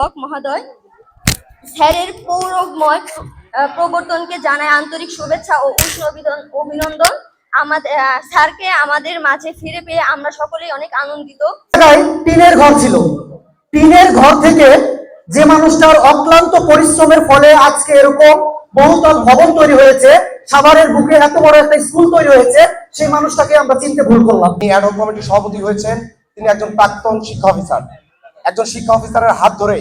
শিক্ষক মহোদয় স্যারের পৌরময় প্রবর্তনকে জানায় আন্তরিক শুভেচ্ছা ও উষ্ণ অভিনন্দন। আমাদের স্যারকে আমাদের মাঝে ফিরে পেয়ে আমরা সকলেই অনেক আনন্দিত। টিনের ঘর ছিল। টিনের ঘর থেকে যে মানুষটার অক্লান্ত পরিশ্রমের ফলে আজকে এরকম বহুতল ভবন তৈরি হয়েছে সাভারের বুকে এত বড় একটা স্কুল তৈরি হয়েছে সেই মানুষটাকে আমরা চিনতে ভুল করলাম। তিনি অ্যাডহক কমিটির সভাপতি হয়েছেন তিনি একজন প্রাক্তন শিক্ষা অফিসার। একজন শিক্ষা অফিসারের হাত ধরে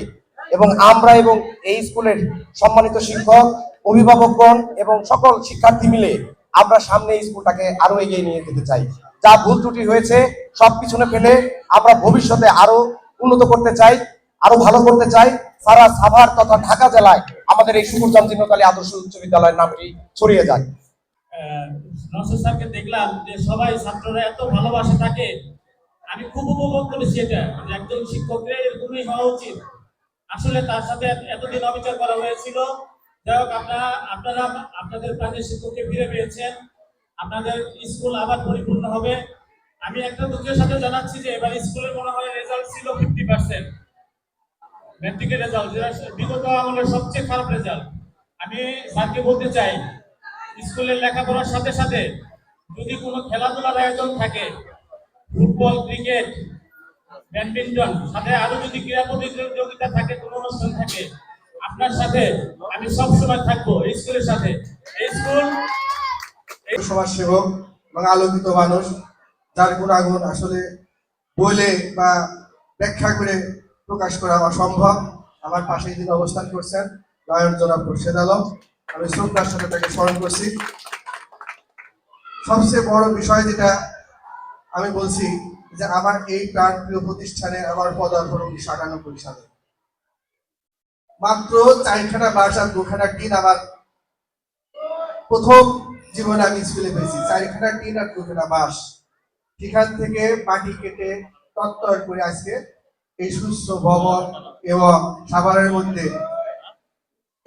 এবং আমরা এবং এই স্কুলের সম্মানিত শিক্ষক অভিভাবকগণ এবং সকল শিক্ষার্থী মিলে আমরা সামনে এই স্কুলটাকে আরও এগিয়ে নিয়ে যেতে চাই। যা ভুল ত্রুটি হয়েছে, সব পিছনে ফেলে আমরা ভবিষ্যতে আরও উন্নত করতে চাই, আরও ভালো করতে চাই। সারা সাভার তথা ঢাকা জেলায় আমাদের এই সুকুরজাম জিন্নকালী আদর্শ উচ্চ বিদ্যালয়ের নামটি ছড়িয়ে যায় দেখলাম যে সবাই ছাত্ররা এত ভালোবাসে তাকে আমি খুব উপভোগ করেছি এটা। যে একজন শিক্ষকের এরকমই হওয়া উচিত। আসলে তার সাথে এতদিন অবিচার করা হয়েছিল। যাই হোক, আপনারা আপনারা আপনাদের প্রাণের শিক্ষককে ফিরে পেয়েছেন। আপনাদের স্কুল আবার পরিপূর্ণ হবে। আমি একটা দুঃখের সাথে জানাচ্ছি যে এবার স্কুলের মনে হয় রেজাল্ট ছিল ফিফটি পার্সেন্ট ম্যাট্রিকের রেজাল্ট যেটা বিগত আমলের সবচেয়ে খারাপ রেজাল্ট আমি স্যারকে বলতে চাই, স্কুলের লেখাপড়ার সাথে সাথে যদি কোনো খেলাধুলার আয়োজন থাকে ফুটবল, ক্রিকেট, ব্যাডমিন্টন, সাথে আরও যদি ক্রীড়া প্রতিযোগিতা থাকে কোনো অনুষ্ঠান থাকে, আপনার সাথে আমি সব সময় থাকব এই স্কুলের সাথে। এই স্কুল সমাজসেবক এবং আলোকিত মানুষ, যার গুণাগুণ আসলে বলে বা ব্যাখ্যা করে প্রকাশ করা অসম্ভব আমার পাশে যিনি অবস্থান করছেন নয়ন জনাব খুরশেদ আলম। আমি শ্রদ্ধার সাথে তাকে স্মরণ করছি। সবচেয়ে বড় বিষয় যেটা আমি বলছি যে আমার এই প্রাণ প্রিয় প্রতিষ্ঠানে আমার পদার্পণ উনিশশো আটানব্বই সালে মাত্র চারখানা বাসা দুখানা দিন আমার প্রথম জীবনে আমি স্কুলে পেয়েছি। চারখানা টিন আর দুখানা বাস। সেখান থেকে মাটি কেটে তত্তর করে আজকে এই সুস্থ ভবন এবং সাভারের মধ্যে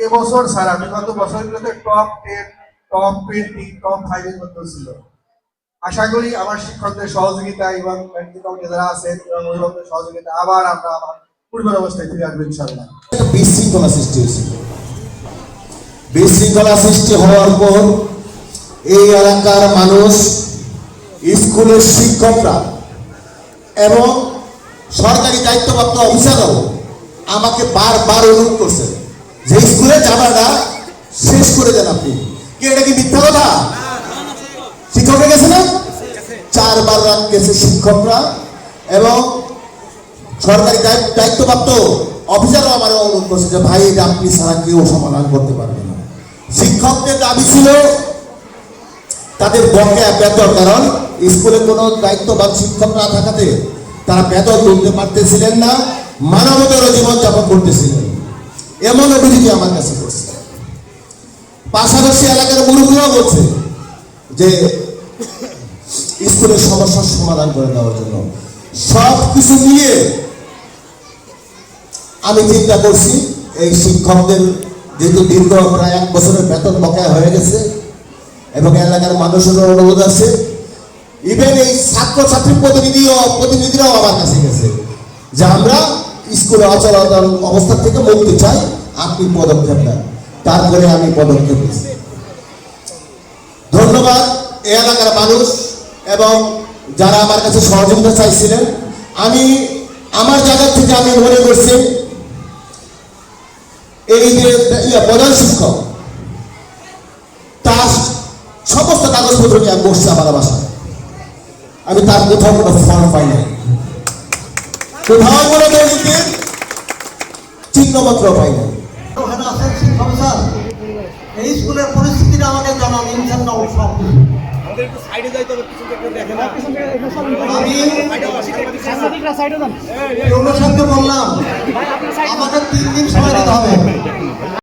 এবছর ছাড়া বিগত বছরগুলোতে top ten top twenty top ফাইভের মধ্যে ছিল। আশা করি আমার শিক্ষকদের সহযোগিতা এবং কমিটি যারা আছেন অভিভাবকদের সহযোগিতা আবার আমরা আমার পূর্বের অবস্থায় ফিরে আসব ইনশাল্লাহ বিশৃঙ্খলা সৃষ্টি হয়েছিল বিশৃঙ্খলা সৃষ্টি হওয়ার পর এই এলাকার মানুষ, স্কুলের শিক্ষকরা এবং সরকারি দায়িত্বপ্রাপ্ত অফিসাররাও আমাকে বারবার অনুরোধ করছে যে স্কুলে যাবাটা শেষ করে দেন আপনি। কি এটা কি মিথ্যা কথা শিক্ষকরা গেছে না চারবার রাত গেছে শিক্ষকরা এবং সরকারি দায়িত্বপ্রাপ্ত অফিসারও আমার অনুরোধ করছে যে, ভাই, এটা আপনি ছাড়া কেউ সমাধান করতে পারবে না। শিক্ষকদের দাবি ছিল তাদের বকেয়া বেতন কারণ স্কুলে কোনো দায়িত্ববান শিক্ষক না থাকাতে তারা বেতন তুলতে পারতেছিলেন না, মানবতার জীবনযাপন করতেছিলেন। এমন অভিযোগ আমার কাছে করছে পাশাপাশি এলাকার মুরুব্বীরাও বলছে যে স্কুলের সমস্যার সমাধান করে দেওয়ার জন্য। সব কিছু নিয়ে আমি চিন্তা করছি, এই শিক্ষকদের যেহেতু দীর্ঘ প্রায় এক বছরের বেতন বকেয়া হয়ে গেছে এবং এলাকার মানুষের অনুরোধ আছে ইভেন এই ছাত্রছাত্রী প্রতিনিধি ও প্রতিনিধিরাও আমার কাছে গেছে যে আমরা স্কুলে অচলাচল অবস্থা থেকে মুক্তি চাই, আপনি পদক্ষেপ নেন। তারপরে আমি পদক্ষেপ নিয়েছি ধন্যবাদ এলাকার মানুষ। এবং যারা আমার কাছে সহযোগিতা চাইছিলেন, আমি আমার জায়গা থেকে আমি মনে করছি এই যে প্রধান শিক্ষক, তার সমস্ত কাগজপত্র নিয়ে আমি বসছি আমার বাসায়। আমি তার কোথাও কোনো ফল পাই নাই। কোথাও কোনো দুর্নীতির চিহ্নপত্র পাই নাই। এই স্কুলের পরিস্থিতিটা আমাকে জানান ইনশাল্লাহ বললাম আমাদের তিন দিন সময় দিতে হবে।